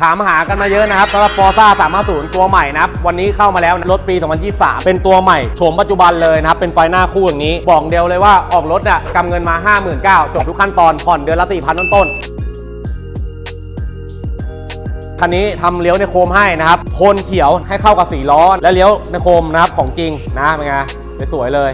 ถามหากันมาเยอะนะครับสำหรับฟอร์ซ่า350 ตัวใหม่นะครับ วันนี้เข้ามาแล้วรถปี 2023 เป็นตัวใหม่โฉมปัจจุบันเลยนะครับ เป็นไฟหน้าคู่อย่างนี้ บอกเดียวเลยว่าออกรถอะกำเงินมา 59,000จบทุกขั้นตอน ผ่อนเดือนละ 4,000 ต้นๆคันนี้ทำเลี้ยวในโคมให้นะครับโทนเขียวให้เข้ากับสีล้อและเลี้ยวในโคมนะครับของจริงนะเป็นไงสวยเลย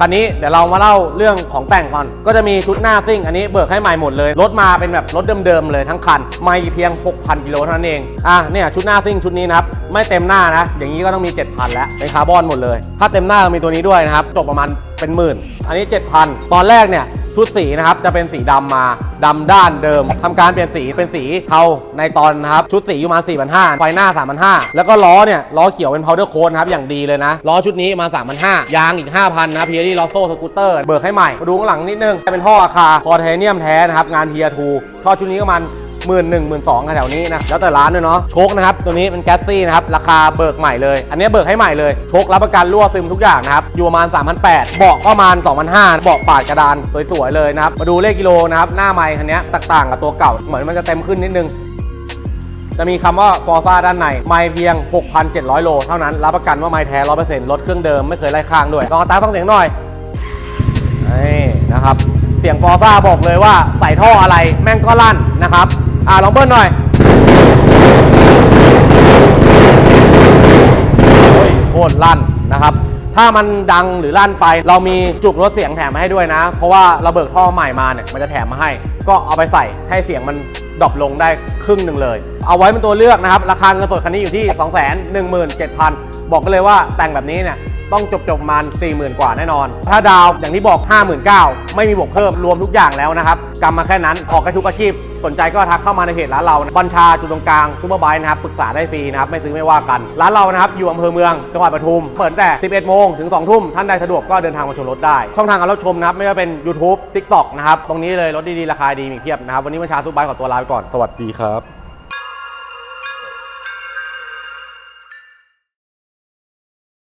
คันนี้เดี๋ยวเรามาเล่าเรื่องของแต่งก่อน ก็จะมีชุดหน้าซิ่ง อันนี้เบิกให้ใหม่หมดเลย รถมาเป็นแบบรถเดิมๆเลยทั้งคัน ไม่เพียง 6,000กิโลเท่านั้นเอง อะเนี่ยชุดหน้าซิ่งชุดนี้นะครับ ไม่เต็มหน้านะ อย่างนี้ก็ต้องมี 7,000 แล้ว เป็นคาร์บอนหมดเลย ถ้าเต็มหน้ามีตัวนี้ด้วยนะครับ จบประมาณเป็นหมื่น อันนี้ 7,000 ตอนแรกเนี่ย ชุดสีนะครับจะเป็นสีดำมาดำด้านเดิมทำการเปลี่ยนสีเป็นสีเทาในตอนนะครับชุดสีอยู่มา4,500ไฟหน้า 3,500 แล้วก็ล้อเนี่ยล้อเขียวเป็น powder coat นะครับอย่างดีเลยนะล้อชุดนี้มา 3,500 ยางอีก 5,000นะพีเอรี่ลอโซ่สกูตเตอร์เบิกให้ใหม่มาดูข้างหลังนิดนึงจะเป็นท่ออาคาคอเทเนียมแท้นะครับงานเทียทูท่อชุดนี้ก็มัน หมื่นหนึ่งหมื่นสองแถวนี้นะแล้วแต่ร้านด้วยเนาะโชคนะครับตัวนี้เป็นแก๊สซี่นะครับราคาเบิกใหม่เลย อันนี้เบิกให้ใหม่เลยโชครับประกันรั่วซึมทุกอย่างนะครับอยู่ประมาณ 3,800เบาะประมาณ 2,500เบาะปาดกระดานสวยๆเลยนะครับมาดูเลขกิโลนะครับหน้าไมค์คันนี้ต่างกับตัวเก่า เหมือนมันจะเต็มขึ้นนิดนึงจะมีคำว่าฟอร์ซ่าด้านในไม่เพียง 6,700 โล เท่านั้น รับประกันว่าไม่แท้ 100%รถเครื่องเดิมไม่เคยไล่ข้างด้วย ลองอัตราต้องเสียงหน่อย นี่นะครับ เสียงฟอร์ซ่าบอกเลยว่าใส่ท่ออะไรแม่งก็ลั่นนะครับ อ่าลองเบิ้ลหน่อยโอ้ยโคตรลั่นนะครับ ถ้ามันดังหรือลั่นไป เรามีจุกลดเสียงแถมมาให้ด้วยนะ เพราะว่าเราเบิกท่อใหม่มาเนี่ยมันจะแถมมาให้ ก็เอาไปใส่ให้เสียงมันดรอปลงได้ครึ่งหนึ่งเลย เอาไว้เป็นตัวเลือกนะครับ ราคาเงินสดคันนี้อยู่ที่ 217,000 บอกกันเลยว่าแต่งแบบนี้เนี่ย ต้องจบจบมัน40,000 กว่าแน่นอน ถ้าดาวอย่างที่บอก 59,000 ไม่มีบวกเพิ่มรวมทุกอย่างแล้วนะครับกำมาแค่นั้นออกให้ทุกอาชีพ สนใจก็ทักเข้ามาในเพจร้านเราบัญชาจุดตรงกลางซูเปอร์ไบค์นะครับปรึกษาได้ฟรีนะครับไม่ซื้อไม่ว่ากัน ร้านเรานะครับอยู่อำเภอเมืองจังหวัดปทุม เปิดแต่ 11 โมงถึง 2 ทุ่ม ท่านใดสะดวกก็เดินทางมาชมรถได้ ช่องทางการรับชมนะครับไม่ว่าเป็น YouTube TikTok นะครับตรงนี้เลยรถดีๆราคาดีมีเพียบนะครับวันนี้บัญชาซูเปอร์ไบค์ขอตัวลาไปก่อนสวัสดีครับ